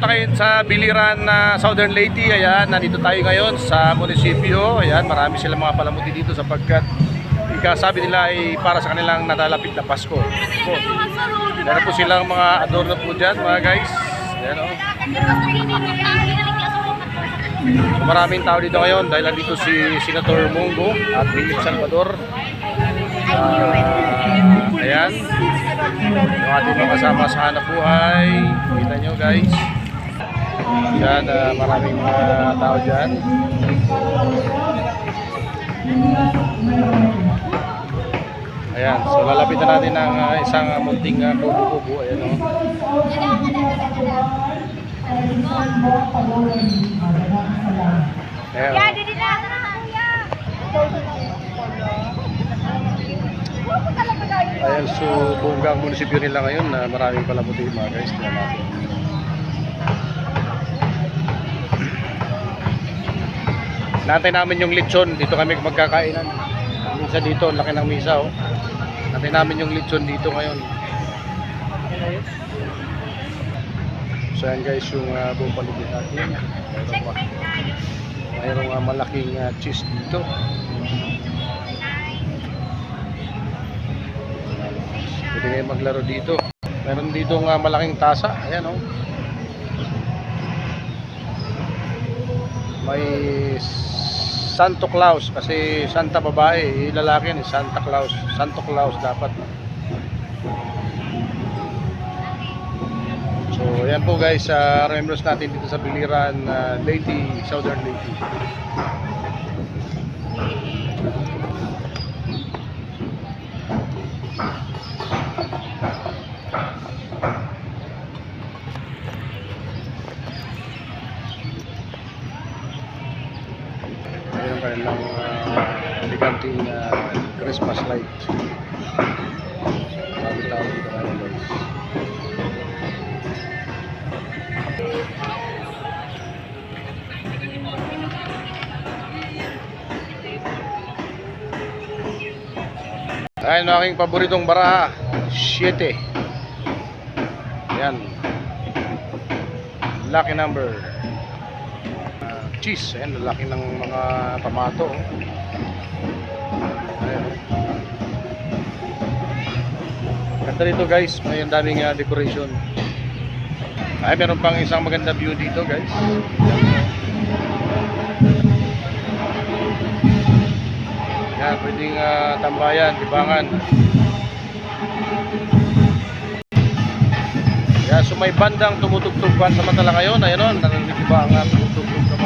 pupunta kayo sa Biliran na Southern Leyte. Ayan, nandito tayo ngayon sa munisipyo. Ayan, marami silang mga palamuti dito sapagkat ikasabi nila ay para sa kanilang nalalapit na Pasko. Po. Meron po silang mga adorno po dyan, mga guys. Ayan, oh. So, maraming tao dito ngayon dahil nandito si Senator Mungo at Philip Salvador. Ah, ayan. Yung ating mga kasama sa hanap buhay. Kita nyo guys. Yan, ah, maraming mga tao dyan. Ayan, so lalapitan natin ang ah, isang ah, munting uh, kubo-kubo. Ayan o. Ayan. Na kuya. Ayan, so buong munisipyo nila ngayon na maraming palamuti mga guys. Tingnan natin. Natay namin yung lechon. Dito kami magkakainan. Misa dito, laki ng misa oh. Natay namin yung lechon dito ngayon. So yan guys, yung uh, buong paligid natin. Mayroong, ma- mayroong ah, malaking ah, cheese dito. Pwede kayo maglaro dito. Meron dito nga malaking tasa. Ayan oh. May Santo Claus kasi Santa babae, eh, lalaki ni Santa Claus. Santo Claus dapat. So, ayan po guys, uh, members natin dito sa Biliran, uh, Leyte, Southern Leyte. Ang kanilang uh, eleganting uh, Christmas light. Marami tao dito ngayon guys. Ayan ang aking paboritong baraha. 7. Ayan. Lucky number. Cheese. Ayan, lalaki ng mga pamato. oh. Ayan. Ganda rito guys. May ang daming ah, decoration. Ay, meron pang isang maganda view dito guys. Yan, pwedeng ah, tambayan, libangan. Yan, so may bandang tumutugtog pa sa matala ngayon. Ayun o, narinig ba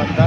maka